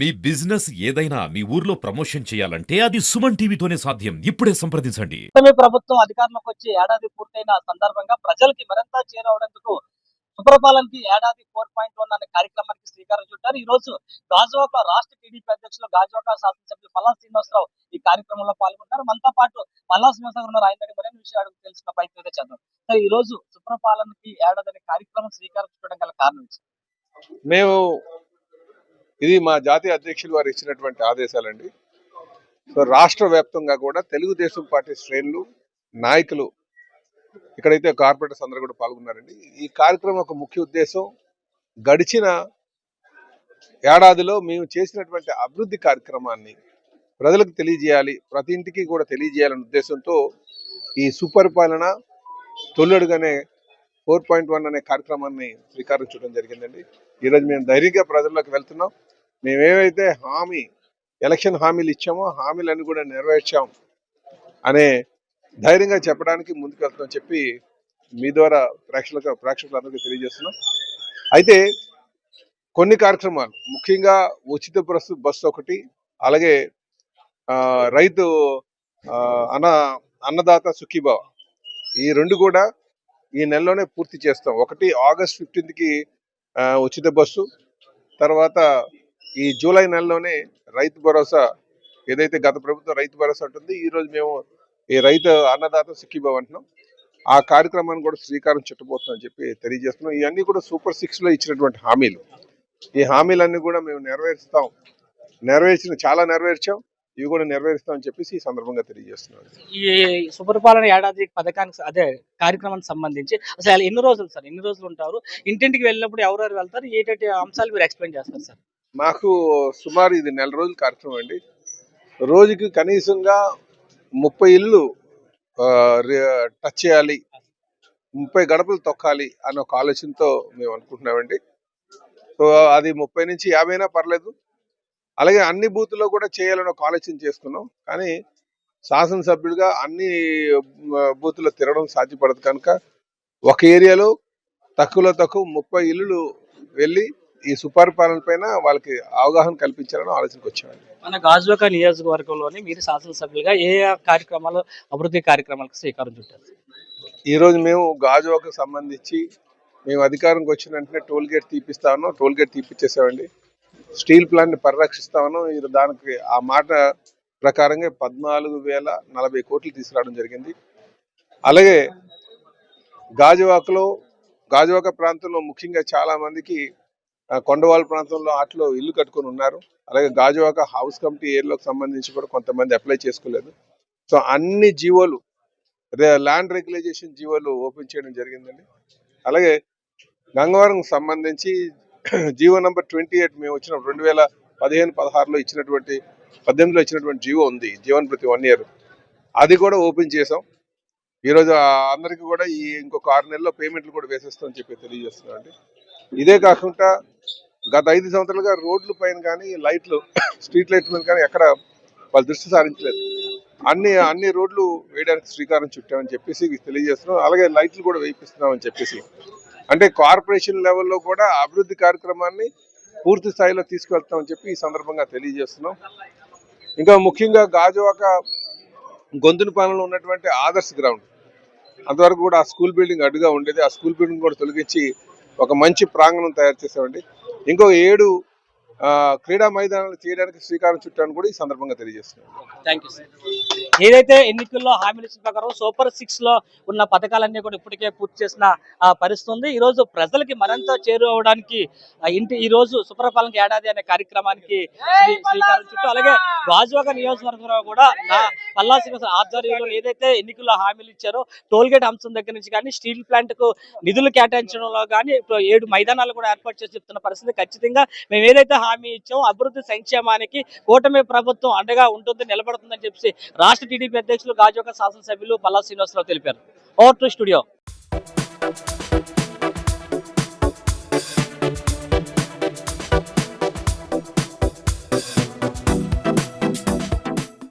మీ business ఏదైనా మీ ఊర్లో promotion చేయాలంటే అది సుమన్ టీవీతోనే సాధ్యం. ఇప్పుడే సంప్రదించండి. ప్రభుత్వం అధికారంలోకి వచ్చి ఏడాది పూర్తయిన సందర్భంగా ప్రజలకి మరింత చేరవడందుకు సుప్రపాలనకి ఏడాది ఫోర్ పాయింట్ వన్ అనే కార్యక్రమానికి శ్రీకారం చుట్టారు. ఈ రోజు గాజువాక రాష్ట్ర టీడీపీ అధ్యక్షులు గాజువాక శాసనసభ్యులు పల్లా శ్రీనివాసరావు ఈ కార్యక్రమంలో పాల్గొన్నారు. మనతో పాటు పల్లా శ్రీనివాసరావు ఉన్నారు. ఆయన దగ్గర మరిన్ని విషయాలు తెలుసుకున్న ప్రయత్నం అయితే చేద్దాం. సరే ఈ రోజు సుప్రపాలనకి ఏడాది అనే కార్యక్రమం శ్రీకారం చుట్టడం గల కారణం? మేము ఇది మా జాతీయ అధ్యక్షులు వారు ఇచ్చినటువంటి ఆదేశాలండి. సో రాష్ట్ర వ్యాప్తంగా కూడా తెలుగుదేశం పార్టీ శ్రేణులు నాయకులు ఇక్కడైతే కార్పొరేటర్స్ అందరూ కూడా పాల్గొన్నారండి. ఈ కార్యక్రమం ఒక ముఖ్య ఉద్దేశం గడిచిన ఏడాదిలో మేము చేసినటువంటి అభివృద్ధి కార్యక్రమాన్ని ప్రజలకు తెలియజేయాలి ప్రతి ఇంటికి కూడా తెలియజేయాలనే ఉద్దేశంతో ఈ సుపరిపాలన తొలడుగానే ఫోర్ పాయింట్ వన్ అనే కార్యక్రమాన్ని శ్రీకారం చుట్టడం జరిగిందండి. ఈరోజు మేము ధైర్యంగా ప్రజల్లోకి వెళ్తున్నాం. మేమేమైతే హామీ ఎలక్షన్ హామీలు ఇచ్చామో హామీలన్నీ కూడా నెరవేర్చాం అనే ధైర్యంగా చెప్పడానికి ముందుకు వెళ్తామని చెప్పి మీ ద్వారా ప్రేక్షకులకు ప్రేక్షకులందరికీ తెలియజేస్తున్నాం. అయితే కొన్ని కార్యక్రమాలు ముఖ్యంగా ఉచిత బస్సు బస్సు ఒకటి అలాగే రైతు అన్న అన్నదాత సుఖీభావ. ఈ రెండు కూడా ఈ నెలలోనే పూర్తి చేస్తాం. ఒకటి ఆగస్ట్ ఫిఫ్టీన్త్కి ఉచిత బస్సు తర్వాత ఈ జూలై నెలలోనే రైతు భరోసా ఏదైతే గత ప్రభుత్వం రైతు భరోసా ఉంటుంది ఈ రోజు మేము ఈ రైతు అన్నదాత సుఖీభావ్ అంటున్నాం. ఆ కార్యక్రమాన్ని కూడా శ్రీకారం చుట్టబోతుందని చెప్పి తెలియజేస్తున్నాం. ఇవన్నీ కూడా సూపర్ సిక్స్లో ఇచ్చినటువంటి హామీలు. ఈ హామీలన్నీ కూడా మేము నెరవేరుస్తాం. నెరవేర్చిన చాలా నెరవేర్చాం. ఇవి కూడా నెరవేరుస్తామని చెప్పేసి ఈ సందర్భంగా తెలియజేస్తున్నాం ఈ సుపరిపాలన ఏడాది పథకానికి అదే కార్యక్రమానికి సంబంధించి అసలు ఎన్ని రోజులు సార్? ఎన్ని రోజులు ఉంటారు? ఇంటింటికి వెళ్ళినప్పుడు ఎవరెవరు వెళ్తారు? ఏంటంటే అంశాలు మీరు ఎక్స్ప్లెయిన్ చేస్తారు సార్? మాకు సుమారు ఇది నెల రోజుల కార్యక్రమం అండి. రోజుకి కనీసంగా ముప్పై ఇల్లు టచ్ చేయాలి ముప్పై గడపలు తొక్కాలి అనే ఒక ఆలోచనతో మేము అనుకుంటున్నామండి. సో అది ముప్పై నుంచి యాభైనా పర్లేదు. అలాగే అన్ని బూతుల్లో కూడా చేయాలని ఒక ఆలోచన చేసుకున్నాం. కానీ శాసనసభ్యుడిగా అన్ని ఆ, తిరగడం సాధ్యపడదు కనుక ఒక ఏరియాలో తక్కువలో తక్కువ ముప్పై ఇల్లులు వెళ్ళి ఈ సుపరిపాలన పైన వాళ్ళకి అవగాహన కల్పించాలని ఆలోచనకు వచ్చామండి. మన గాజువాక నియోజకవర్గంలోని మీరు శాసనసభ్యులుగా ఏ కార్యక్రమాలు అభివృద్ధి కార్యక్రమాలకు శ్రీకారం చుట్టారు? ఈ రోజు మేము గాజువాకు సంబంధించి మేము అధికారంకి వచ్చిన వెంటనే టోల్ గేట్ తీపిస్తా ఉన్నాం. టోల్ గేట్ తీపిచ్చేసామండి. స్టీల్ ప్లాంట్ని పరిరక్షిస్తా ఉన్నాం. ఇది దానికి ఆ మాట ప్రకారంగా పద్నాలుగు వేల నలభై కోట్లు తీసుకురావడం జరిగింది. అలాగే గాజువాకలో గాజువాక ప్రాంతంలో ముఖ్యంగా చాలా కొండవాల కొండవాళ్ళ ప్రాంతంలో ఆటలో ఇల్లు కట్టుకొని ఉన్నారు. అలాగే గాజువాక హౌస్ కమిటీ ఏరియాలకు సంబంధించి కూడా కొంతమంది అప్లై చేసుకోలేదు. సో అన్ని జీవోలు ల్యాండ్ రెగ్యులైజేషన్ జీవోలు ఓపెన్ చేయడం జరిగిందండి. అలాగే గంగవరం సంబంధించి జీవో నెంబర్ ట్వంటీ ఎయిట్ మేము వచ్చిన రెండు వేల పదిహేను పదహారులో ఇచ్చినటువంటి పద్దెనిమిదిలో ఇచ్చినటువంటి జీవో ఉంది జీవన్ ప్రతి వన్ ఇయర్. అది కూడా ఓపెన్ చేసాం ఈరోజు అందరికీ కూడా ఈ ఇంకొక ఆరు నెలల్లో పేమెంట్లు కూడా వేసేస్తామని చెప్పి తెలియజేస్తున్నాం అండి ఇదే కాకుండా గత ఐదు సంవత్సరాలుగా రోడ్ల పైన కానీ లైట్లు స్ట్రీట్ లైట్ మీద కానీ ఎక్కడ వాళ్ళు దృష్టి సారించలేదు. అన్ని అన్ని రోడ్లు వేయడానికి శ్రీకారం చుట్టామని చెప్పేసి తెలియజేస్తున్నాం అలాగే లైట్లు కూడా వేయిస్తున్నామని చెప్పేసి. అంటే కార్పొరేషన్ లెవెల్లో కూడా అభివృద్ధి కార్యక్రమాన్ని పూర్తి స్థాయిలో తీసుకెళ్తామని చెప్పి ఈ సందర్భంగా తెలియజేస్తున్నాం. ఇంకా ముఖ్యంగా గాజువాక గొంతునిపాలెంలో ఉన్నటువంటి ఆదర్శ గ్రౌండ్. అంతవరకు కూడా ఆ స్కూల్ బిల్డింగ్ అడ్డుగా ఉండేది. ఆ స్కూల్ బిల్డింగ్ కూడా తొలగించి ఒక మంచి ప్రాంగణం తయారు చేసామండి ఇంకో ఏడు క్రీడా మైదానాలు చేయడానికి శ్రీకారం చుట్టాను కూడా ఈ సందర్భంగా తెలియజేస్తున్నాను. థ్యాంక్ యూ ఏదైతే ఎన్నికల్లో హామీలు ఇచ్చిన ప్రకారం సూపర్ సిక్స్లో ఉన్న పథకాలన్నీ కూడా ఇప్పటికే పూర్తి చేసిన ఆ, పరిస్థితి ఉంది. ఈ రోజు ప్రజలకి మరింత చేరువడానికి ఇంటి ఈ రోజు సుప్రపాలనకి ఏడాది అనే కార్యక్రమానికి శ్రీకారం చుట్టూ అలాగే గాజువాక నియోజకవర్గంలో కూడా పల్లా శ్రీనివాస ఆధ్వర్యంలో ఏదైతే ఎన్నికల్లో హామీలు ఇచ్చారో టోల్గేట్ అంశం దగ్గర నుంచి కానీ స్టీల్ ప్లాంట్కు నిధులు కేటాయించడంలో కానీ ఏడు మైదానాలు కూడా ఏర్పాటు చేసి చెప్తున్న పరిస్థితి ఖచ్చితంగా. మేము ఏదైతే హామీ ఇచ్చాం అభివృద్ధి సంక్షేమానికి కూటమి ప్రభుత్వం అండగా ఉంటుంది నిలబడుతుందని చెప్పి రాష్ట్ర టీడీపీ అధ్యక్షులు గాజోక శాసనసభ్యులు పల్లా శ్రీనివాసరావు తెలిపారు. Over to studio.